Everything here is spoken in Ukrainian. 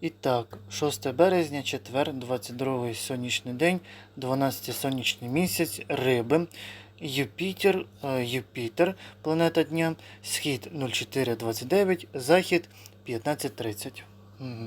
І так, 6 березня, четвер, 22 сонячний день, 12 сонячний місяць, риби, Юпітер, е, Юпітер, планета дня, схід 0429, захід 1530. Угу.